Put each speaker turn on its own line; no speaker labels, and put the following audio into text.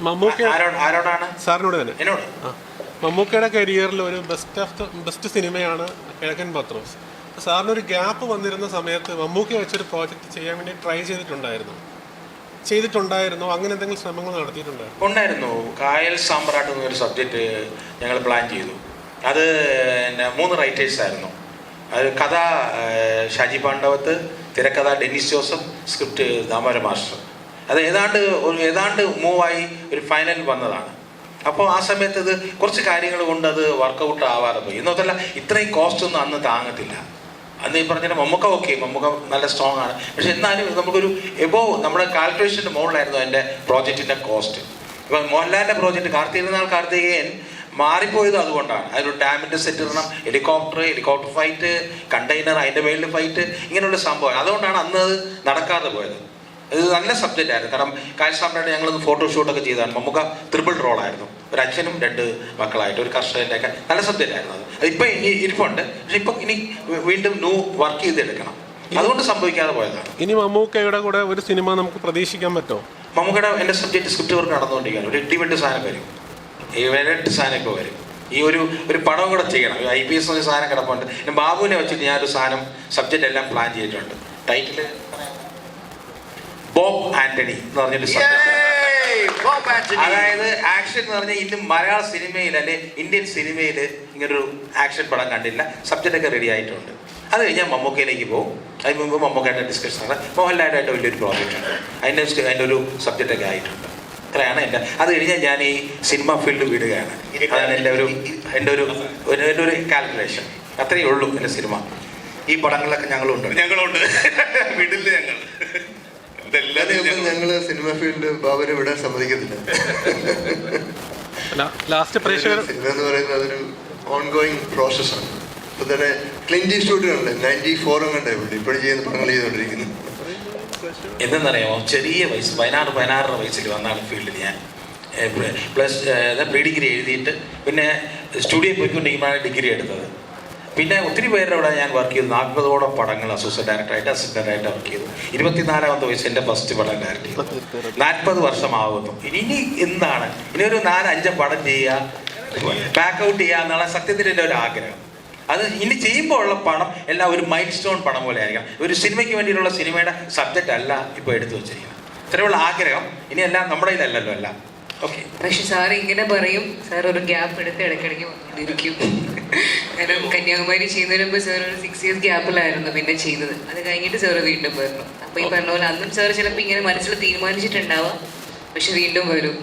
മമ്മൂക്ക
ആരോടാണ്?
സാറിനോട് തന്നെ.
എന്നോട്?
മമ്മൂക്കയുടെ കരിയറിൽ ഒരു ബെസ്റ്റ് ഓഫ് ബെസ്റ്റ് സിനിമയാണ് കിഴക്കൻ പത്രോസ്. സാറിനൊരു ഗ്യാപ്പ് വന്നിരുന്ന സമയത്ത് മമ്മൂക്ക വെച്ചൊരു പ്രോജക്റ്റ് ചെയ്യാൻ വേണ്ടി ട്രൈ ചെയ്തിട്ടുണ്ടായിരുന്നു. ചെയ്തിട്ടുണ്ടായിരുന്നു. അങ്ങനെ എന്തെങ്കിലും ശ്രമങ്ങൾ നടത്തിയിട്ടുണ്ടായിരുന്നു.
ഉണ്ടായിരുന്നു. കായൽ സാമ്പ്രാട്ട് എന്നൊരു സബ്ജക്റ്റ് ഞങ്ങൾ പ്ലാൻ ചെയ്തു. അത് പിന്നെ മൂന്ന് റൈറ്റേഴ്സ് ആയിരുന്നു. അത് കഥ ഷാജി പാണ്ഡവത്ത് തിരക്കഥ ഡെന്നിസ് ജോസഫ് സ്ക്രിപ്റ്റ് ദാമോര മാസ്റ്റർ. അത് ഏതാണ്ട് ഒരു ഏതാണ്ട് മൂവായി ഒരു ഫൈനൽ വന്നതാണ്. അപ്പോൾ ആ സമയത്ത് ഇത് കുറച്ച് കാര്യങ്ങൾ കൊണ്ട് അത് വർക്കൗട്ട് ആവാതെ പോയി. എന്നതല്ല ഇത്രയും കോസ്റ്റ് ഒന്നും അന്ന് താങ്ങത്തില്ല. അന്ന് ഈ പറഞ്ഞ മമ്മൂക്ക ഓക്കെ മമ്മൂക്ക നല്ല സ്ട്രോങ് ആണ്. പക്ഷെ എന്നാലും നമുക്കൊരു എബോവ് നമ്മുടെ കാൽക്കുലേഷന്റെ മുകളിലായിരുന്നു എന്റെ പ്രോജക്റ്റിന്റെ കോസ്റ്റ് ഇപ്പം മോഹൻലാലിന്റെ പ്രോജക്റ്റ് കാർത്തികനാൾ കാർത്തികേയൻ മാറിപ്പോയത് അതുകൊണ്ടാണ്. അതിലൊരു ഡാമിന്റെ സെറ്റ് ഇടണം ഹെലികോപ്റ്റർ ഹെലികോപ്റ്റർ ഫൈറ്റ് കണ്ടെയ്നർ അതിന്റെ മേളിൽ ഫൈറ്റ് ഇങ്ങനെയുള്ള സംഭവം. അതുകൊണ്ടാണ് അന്ന് അത് നടക്കാതെ പോയത്. ഇത് നല്ല സബ്ജക്റ്റ് ആയിരുന്നു. കാരണം കാഴ്ചാമ്പായിട്ട് ഞങ്ങൾ ഫോട്ടോഷൂട്ടൊക്കെ ചെയ്തതാണ്. മമ്മൂക്ക ത്രിപിൾ റോളായിരുന്നു ഒരു അച്ഛനും രണ്ട് മക്കളായിട്ട് ഒരു കർഷകന്റെ ഒക്കെ നല്ല സബ്ജക്റ്റ് ആയിരുന്നു അത്. അതിപ്പോൾ ഇനി ഇരിപ്പുണ്ട്. പക്ഷെ ഇപ്പം ഇനി വീണ്ടും ന്യൂ വർക്ക് ചെയ്തെടുക്കണം. അതുകൊണ്ട് സംഭവിക്കാതെ പോയതാണ്.
ഇനി മമ്മൂക്കയുടെ കൂടെ ഒരു സിനിമ നമുക്ക് പ്രതീക്ഷിക്കാൻ പറ്റുമോ?
മമ്മൂക്കയുടെ എന്റെ സബ്ജക്റ്റ് സ്ക്രിപ്റ്റ് വർക്ക് നടന്നുകൊണ്ടിരിക്കുകയാണ്. ഒരു എട്ടിമെട്ട് സാധനം വരും. ഈ എട്ട് സാധനം ഇപ്പോൾ വരും. ഈ ഒരു ഒരു പടവും കൂടെ ചെയ്യണം. ഐ പി എസ് ഒരു സാധനം കിടപ്പുണ്ട്. പിന്നെ ബാബുവിനെ വെച്ചിട്ട് ഞാനൊരു സാധനം സബ്ജക്റ്റ് എല്ലാം പ്ലാൻ ചെയ്തിട്ടുണ്ട്. ടൈറ്റിൽ ബോബ് ആന്റണി എന്ന് പറഞ്ഞൊരു അതായത് ആക്ഷൻ എന്ന് പറഞ്ഞാൽ ഇന്ന് മലയാള സിനിമയിൽ അല്ലെ ഇന്ത്യൻ സിനിമയിൽ ഇങ്ങനൊരു ആക്ഷൻ പടം കണ്ടില്ല. സബ്ജക്റ്റ് ഒക്കെ റെഡി ആയിട്ടുണ്ട്. അത് കഴിഞ്ഞാൽ മമ്മൂക്കയിലേക്ക് പോകും. അതിന് മുമ്പ് മമ്മൂക്കയുടെ ഡിസ്കഷൻ ആണ്. മോഹൻലാലായിട്ട് വലിയൊരു പ്രോജക്റ്റ് ഉണ്ട്. അതിന്റെ അതിന്റെ ഒരു സബ്ജക്റ്റ് ഒക്കെ ആയിട്ടുണ്ട്. അത്രയാണ് എന്റെ. അത് കഴിഞ്ഞാൽ ഞാൻ ഈ സിനിമ ഫീൽഡ് വിടുകയാണ് അതാണ് എന്റെ ഒരു എന്റെ ഒരു ഒരു- എന്റെ ഒരു കാൽക്കുലേഷൻ അത്രയേ ഉള്ളൂ എന്റെ സിനിമ
ഈ പടങ്ങളിലൊക്കെ ഞങ്ങളുണ്ട്.
ഞങ്ങളുണ്ട്. വിടില്ല ഞങ്ങൾ. ഇതെല്ലാം
ഞങ്ങൾ സിനിമ ഫീൽഡ് ബാബനെ വിടാൻ സമ്മതിക്കത്തില്ല.
ലാസ്റ്റ് പ്രേക്ഷകർ
സിനിമ എന്ന് പറയുന്നത് അതൊരു ഓൺഗോയിങ് പ്രോസസ്സാണ് ഇപ്പൊ തന്നെ ക്ലിന്റി സ്റ്റുഡിയോ ഉണ്ട് നയന്റി ഫോറും കണ്ടേ പുള്ളി ഇപ്പോഴും ചെയ്യുന്ന പടങ്ങൾ ചെയ്തുകൊണ്ടിരിക്കുന്നു.
എന്തെന്നറിയാമോ? ചെറിയ വയസ്സ് പതിനാറ് പതിനാറര വയസ്സിൽ വന്നാണ് ഫീൽഡിൽ ഞാൻ പ്ലസ് പ്രീ ഡിഗ്രി എഴുതിയിട്ട് പിന്നെ സ്റ്റുഡിയോ പോയിക്കൊണ്ടിരിക്കുമ്പോഴാണ് ഡിഗ്രി എടുത്തത്. പിന്നെ ഒത്തിരി പേരുടെ അവിടെ ഞാൻ വർക്ക് ചെയ്തു നാൽപ്പതോളം പടങ്ങൾ അസോസിയേറ്റ് ഡയറക്ടറായിട്ട് അസിസ്റ്റന്റ് ആയിട്ട് വർക്ക് ചെയ്തു ഇരുപത്തിനാലാമത്തെ വയസ്സ് എന്റെ ഫസ്റ്റ് പടം ഡയറക്ട് ചെയ്തു. നാൽപ്പത് വർഷമാകുന്നു ഇനി എന്താണ്? ഇനി ഒരു നാല് അഞ്ച് പടം ചെയ്യുക ബാക്ക് ഔട്ട് ചെയ്യുക എന്നുള്ള സത്യത്തിൽ എന്റെ ഒരു ആഗ്രഹം. അത് ഇനി ചെയ്യുമ്പോൾ ഉള്ള പണം എല്ലാം ഒരു മൈൽ സ്റ്റോൺ പണം പോലെ ആയിരിക്കണം. ഒരു സിനിമയ്ക്ക് വേണ്ടിയിട്ടുള്ള സിനിമയുടെ സബ്ജക്റ്റ് അല്ല ഇപ്പോൾ എടുത്തു വെച്ചിരിക്കുന്നത്. ഇത്രയുള്ള ആഗ്രഹം. ഇനി എല്ലാം നമ്മുടെ കയ്യിലല്ലല്ലോ അല്ല ഓക്കെ
പക്ഷെ സാർ ഇങ്ങനെ പറയും. സാർ ഒരു ഗ്യാപ്പ് എടുത്ത് ഇടയ്ക്കിടയ്ക്ക് വന്നിരിക്കും കാരണം കന്യാകുമാരി ചെയ്യുന്നതിന് മുമ്പ് സാർ ഒരു സിക്സ് ഇയേഴ്സ് ഗ്യാപ്പിലായിരുന്നു പിന്നെ ചെയ്തത്. അത് കഴിഞ്ഞിട്ട് സാറ് വീണ്ടും വരണം അപ്പൊ ഈ പറഞ്ഞ പോലെ അന്നും സാർ ചിലപ്പോൾ ഇങ്ങനെ മനസ്സിൽ തീരുമാനിച്ചിട്ടുണ്ടാവാം. പക്ഷെ വീണ്ടും വരും.